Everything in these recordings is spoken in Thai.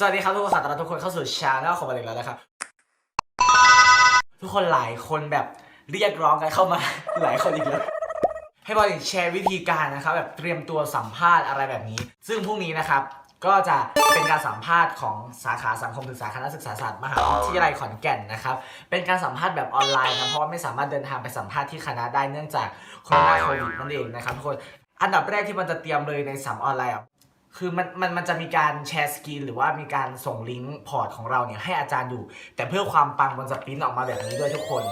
สวัสดีครับทุกคนขอต้อนรับทุกคนเข้าสู่ชาแนลของบอลเล็กแล้วนะครับ ทุกคนหลายคนแบบเรียกร้องกันเข้ามา หลายคนอีกแล้ว ให้บอลเล็กแชร์วิธีการนะครับ แบบเตรียมตัวสัมภาษณ์อะไรแบบนี้ ซึ่งพรุ่งนี้นะครับ ก็จะเป็นการสัมภาษณ์ของสาขาสังคมศึกษาคณะศึกษาศาสตร์มหาวิทยาลัยขอนแก่นนะครับ เป็นการสัมภาษณ์แบบออนไลน์นะเพราะว่าไม่สามารถเดินทางไปสัมภาษณ์ที่คณะได้เนื่องจากโควิดนั่นเองนะครับทุกคนอันดับแรกที่มันจะเตรียมเลยในสัมออนไลน์ คือมันมันมันจะมีการแชร์สกรีนหรือว่ามีการส่งลิงก์พอร์ตของเราเนี่ยให้อาจารย์ดูแต่เพื่อความปังมันจะปริ้นออกมาแบบนี้ด้วยทุกคน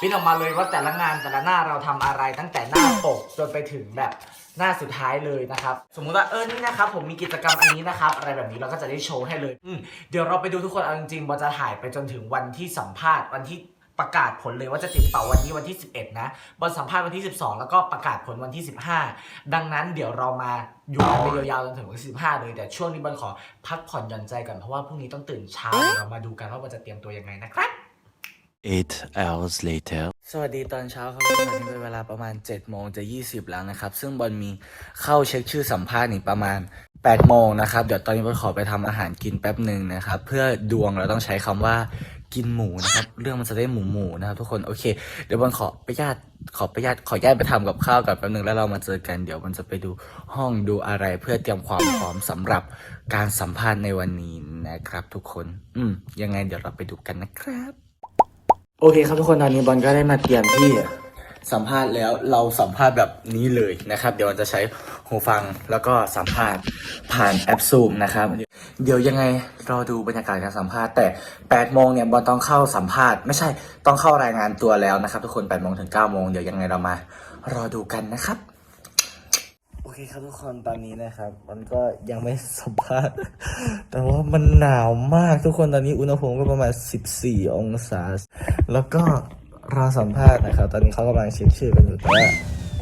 ปริ้นออกมาเลยว่าแต่ละงานแต่ละหน้าเราทำอะไรตั้งแต่หน้าปกจนไปถึงแบบหน้าสุดท้ายเลยนะครับ สมมุติว่าเออนี่นะครับ ผมมีกิจกรรมอันนี้นะครับ อะไรแบบนี้เราก็จะได้โชว์ให้เลย อืมเดี๋ยวเราไปดูทุกคนเอาจริงๆบอจะถ่ายไปจนถึงวันที่สัมภาษณ์วันที่ ประกาศผลเลยว่าจะติดเป่าวันนี้วันที่ 11 นะบอลสัมภาษณ์วันที่ 12 แล้วก็ประกาศผลวันที่ 15 ดังนั้นเดี๋ยวเรามาอยู่กันไปยาวๆจนถึงวันที่15 เลยแต่ช่วงนี้บอลขอพักผ่อนหย่อนใจก่อนเพราะว่าพรุ่งนี้ต้องตื่นเช้าเดี๋ยวเรามาดูกันว่าบอลจะเตรียมตัวยังไงนะครับ Eight hours later. สวัสดีตอนเช้าครับตอนนี้เป็นเวลาประมาณ7โมงจะ 20 แล้วนะครับ ซึ่งบอลมีเข้าเช็คชื่อสัมภาษณ์นี่ประมาณ8โมงนะครับ เดี๋ยวตอนนี้บอลขอไปทำอาหารกินแป๊บหนึ่งนะครับ เพื่อดวงเราต้องใช้คำว่า กินหมูนะครับ เรื่องมันจะได้หมูหมูนะครับทุกคนโอเค เดี๋ยวบอลขอไปญาตขอไปญาตขอญาตไปทำกับข้าวก่อนแป๊บนึงแล้วเรามาเจอกันเดี๋ยวมันจะไปดูห้องดูอะไรเพื่อเตรียมความพร้อมสำหรับการสัมภาษณ์ในวันนี้นะครับ ทุกคน อืมยังไงเดี๋ยวเราไปดูกันนะครับ โอเคครับทุกคนตอนนี้บอลก็ได้มาเตรียมที่สัมภาษณ์แล้วเราสัมภาษณ์แบบนี้เลยนะครับ เดี๋ยวบอลจะใช้หูฟังแล้วก็สัมภาษณ์ผ่านแอปซูมนะครับ เดี๋ยวยังไงรอดูบรรยากาศการสัมภาษณ์แต่8โมงเนี่ยบอลต้องเข้าสัมภาษณ์ไม่ใช่ต้องเข้ารายงานตัวแล้วนะครับทุกคน8โมงถึง9โมงเดี๋ยวยังไงเรามา รอดูกันนะครับ โอเคครับทุกคนตอนนี้นะครับ มันก็ยังไม่สัมภาษณ์ แต่ว่ามันหนาวมากทุกคนตอนนี้อุณหภูมิก็ประมาณ 14 องศา แล้วก็รอสัมภาษณ์นะครับ ตอนนี้เขากำลังเช็คชื่อกันอยู่แต่ว่า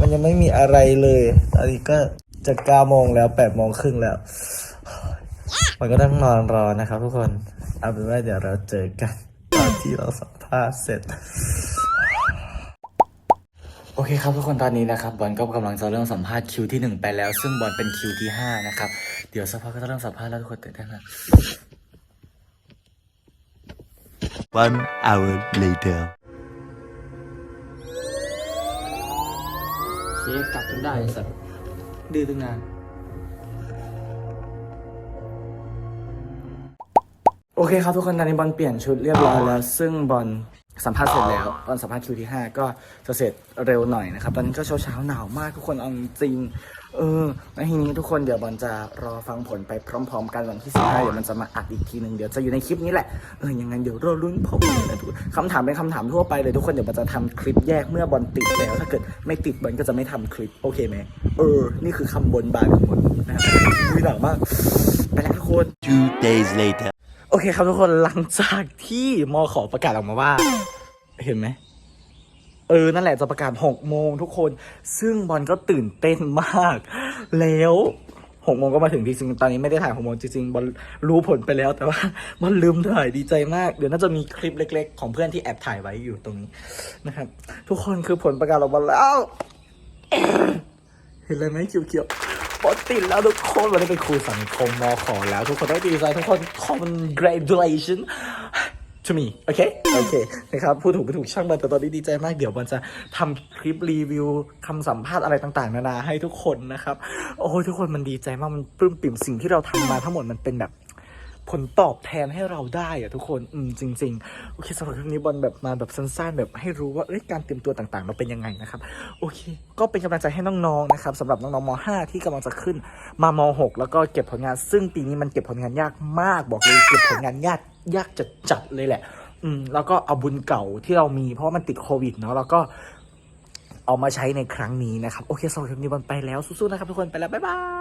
มันยังไม่มีอะไรเลย ตอนนี้ก็จะ9โมงแล้ว8โมงครึ่งแล้ว มันก็ต้องนอนรอนะครับทุกคน เอาเป็นว่าเดี๋ยวเราเจอกันตอนที่เราสัมภาษณ์เสร็จ โอเคครับทุกคนตอนนี้นะครับบอลก็กำลังจะเริ่มสัมภาษณ์คิวที่หนึ่งไปแล้ว ซึ่งบอลเป็นคิวที่ห้านะครับเดี๋ยวสักพักก็จะเริ่มสัมภาษณ์แล้วทุกคนตื่นเต้นนะ One hour later. เชฟกลับจนได้สัตว์ดื้อตั้งนาน เคครับทุกคนตอนนี้บอลเปลี่ยนชุดเรียบร้อยแล้ว ซึ่งบอลสัมภาษณ์เสร็จแล้วตอนสัมภาษณ์คิวที่ 5 ก็จะเสร็จเร็วหน่อยนะครับ ตอนนี้ก็เช้าเช้าๆหนาวมากทุกคนเอาจริงเออแล้วทีนี้ทุกคนเดี๋ยวบอลจะรอฟังผลไปพร้อม ๆ กันวันที่15เดี๋ยวมันจะมาอัดอีกทีหนึ่งเดี๋ยวจะอยู่ในคลิปนี้แหละเออยังไงเดี๋ยวรอลุ้นพบกันนะทุกคนคำถามเป็นคำถามทั่วไปเลยทุกคนเดี๋ยวบอลจะทำคลิปแยกเมื่อบอลติดแล้ว ถ้าเกิดไม่ติดบอลก็จะไม่ทำคลิปโอเคไหมเออ นี่คือคำบนบานของบอลนะครับมีหนักมากไปแล้วทุกคน Two days later. โอเคครับทุกคนหลังจากที่มอขอประกาศออกมาว่า เห็นไหมเออ นั่นแหละจะประกาศหกโมงทุกคน ซึ่งบอลก็ตื่นเต้นมาก แล้วหกโมงก็มาถึงจริงๆตอนนี้ไม่ได้ถ่ายหกโมงจริงๆบอลรู้ผลไปแล้วแต่ว่าบอลลืมถ่ายดีใจมาก เดี๋ยวน่าจะมีคลิปเล็ก ๆ ของเพื่อนที่แอบถ่ายไว้อยู่ตรงนี้นะครับ ทุกคนคือผลประกาศออกมาแล้ว เห็นเลยไหมเขียวๆ บอลติดแล้วทุกคนวันนี้เป็นครูสังคมมขอแล้ว ทุกคนต้องดีใจทุกคน congratulation to me โอเค โอเค นะครับ พูดถูกไม่ถูกช่างมันแต่ตอนนี้ดีใจมาก เดี๋ยวมันจะทำคลิปรีวิวคำสัมภาษณ์อะไรต่างๆ นานาให้ทุกคนนะครับ โอ้ยทุกคนมันดีใจมาก มันปลื้มปิ่มสิ่งที่เราทำมาทั้งหมดมันเป็นแบบ ผลตอบแทนให้เราได้อะทุกคนอืมจริง ๆ โอเคสำหรับคลิปนี้บอลแบบมาแบบสั้นๆ แบบให้รู้ว่าเอ้ยการเตรียมตัวต่างๆ เราเป็นยังไงนะครับ โอเค ก็เป็นกำลังใจให้น้องๆนะครับสำหรับน้องๆม .5 ที่กำลังจะขึ้นมาม .6 แล้วก็เก็บผลงาน ซึ่งปีนี้มันเก็บผลงานยากมากบอกเลยเก็บผลงานยากยากจัดจัดเลยแหละ อืมแล้วก็เอาบุญเก่าที่เรามี เพราะมันติดโควิดเนาะแล้วก็เอามาใช้ในครั้งนี้นะครับ โอเคสำหรับคลิปนี้บอลไปแล้วสู้ๆนะครับทุกคนไปแล้วบ๊ายบาย